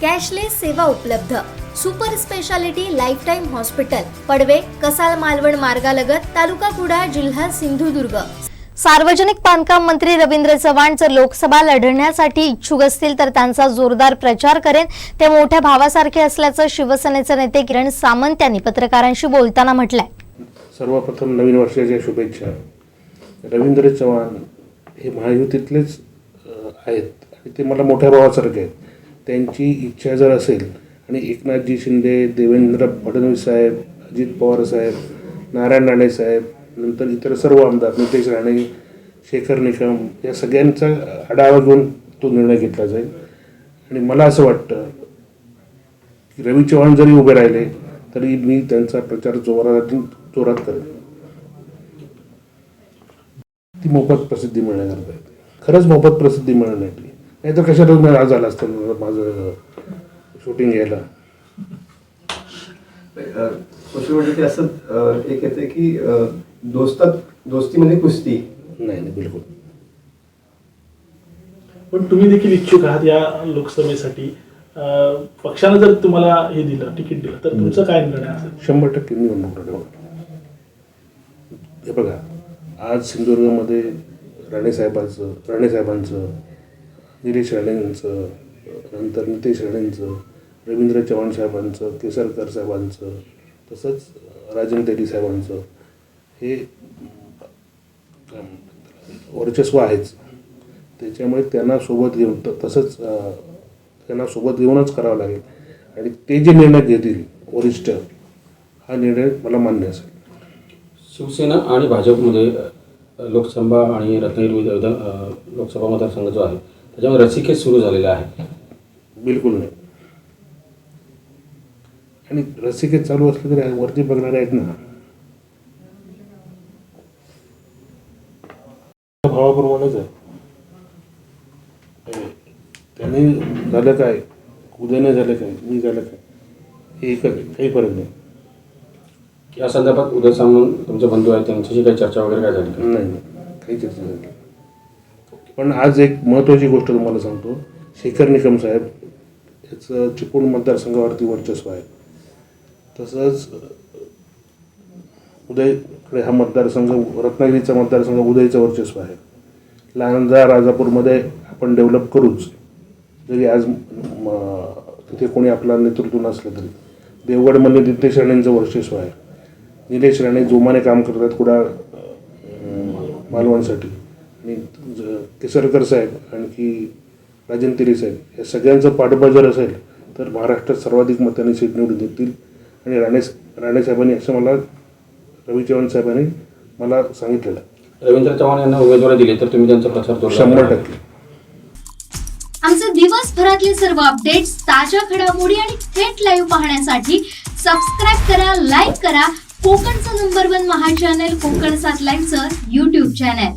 cashless सेवा उपलब्ध. Super speciality life time hospital Padwe Kasal Malvan मार्गालगत तालुका कुडाळ जिल्हा सिंधुदुर्ग. सार्वजनिक बांधकाम मंत्री रवींद्र चव्हाण जर लोकसभा लढण्यासाठी इच्छुक असतील तर त्यांचा जोरदार प्रचार करेन. ते मोठ्या भावासारखे असल्याचं शिवसेनेचे नेते किरण सामंत यांनी पत्रकारांशी बोलताना म्हटलंय. सर्वप्रथम नवीन वर्षाच्या शुभेच्छा. रवींद्र चव्हाण हे महायुतीतलेच आहेत आणि ते मला मोठ्या भावासारखे आहेत. त्यांची इच्छा जर असेल आणि एकनाथजी शिंदे देवेंद्र फडणवीस साहेब अजित पवार साहेब नारायण राणे साहेब नंतर इतर सर्व आमदार नितेश राणे शेखर निकम या सगळ्यांचा आढावा घेऊन तो निर्णय घेतला जाईल. आणि मला असं वाटतं की रवी चव्हाण जरी उभे राहिले तरी मी त्यांचा प्रचार जोरात जोरात करेन. ती मोफत प्रसिद्धी मिळण्याकरता आहे. खरंच मोफत प्रसिद्धी मिळण्यासाठी. नाही तर मी आज आला असतं माझं शूटिंग घ्यायला? सोशल मीडियाचे असं एक येते की दोस्तात दोस्ती म्हणजे कुस्ती. नाही नाही बिलकुल. पण तुम्ही देखील इच्छुक आहात या लोकसभेसाठी. पक्षानं जर तुम्हाला हे दिलं तिकीट दिलं तर तुमचा काय निर्णय असेल? शंभर टक्के निवडणूक लढवणार हे बघा आज सिंधुदुर्गमध्ये राणेसाहेबांचं राणेसाहेबांचं निलेश राणेंचं नंतर नितेश राणेंचं रवींद्र चव्हाण साहेबांचं केसरकर साहेबांचं तसंच राजन तेली साहेबांचं हे वर्चस्व आहेच. त्याच्यामुळे त्यांना सोबत घेऊन तसंच त्यांना सोबत घेऊनच करावं लागेल. आणि ते जे निर्णय घेतील वरिष्ठ हा निर्णय मला मान्य असेल. शिवसेना आणि भाजपमध्ये लोकसभा आणि रत्नागिरी विधान लोकसभा मतदारसंघ जो आहे त्याच्यामध्ये रसिकेत सुरू झालेला आहे. बिलकुल नाही. आणि रसिकेत चालू असले तरी वरती बघणारे आहेत ना. भावाप्रमाणेच आहे. हे, त्याने झालं काय? उद्याने झालं काय? मी झालं काय? हे एकच आहे काही फरक नाही. या संदर्भात उदय सामंत तुमचे बंधू आहेत त्यांच्याशी काही चर्चा वगैरे काय झाली? का? नाही नाही. काही चर्चा झाली नाही. पण आज एक महत्त्वाची गोष्ट तुम्हाला सांगतो. शेखर निकम साहेब याचं चिपळूण मतदारसंघावरती वर्चस्व आहे. तसंच उदयकडे हा मतदारसंघ रत्नागिरीचा मतदारसंघ उदयचं वर्चस्व आहे. लहानजा राजापूरमध्ये आपण डेव्हलप करूच. जरी आज म, तिथे कोणी आपला नेतृत्व नसलं तरी. देवगडमध्ये नितेश राणेंचं वर्चस्व आहे. निलेश राणे जोमाने काम करतात कुडाळ मालवांसाठी आणि ज- केसरकर साहेब आणखी राजन तिरे साहेब या सगळ्यांचं पाठबळ जर असेल तर महाराष्ट्रात सर्वाधिक मतांनी सीट निवडून येतील आणि राणे राणे साहेबांनी असं मला रवी चव्हाण साहेबांनी मला सांगितलेलं. रवींद्र चव्हाण यांना उमेदवारी दिली तर तुम्ही त्यांचा प्रचार शंभर. टक्के आमचे दिवसभरातले सर्व अपडेट्स ताज्या घडामोडी आणि थेट लाईव्ह पाहण्यासाठी सबस्क्राईब करा लाईक करा कोकणचं नंबर वन महा चॅनल कोकण सात लाईनचं युट्यूब चॅनल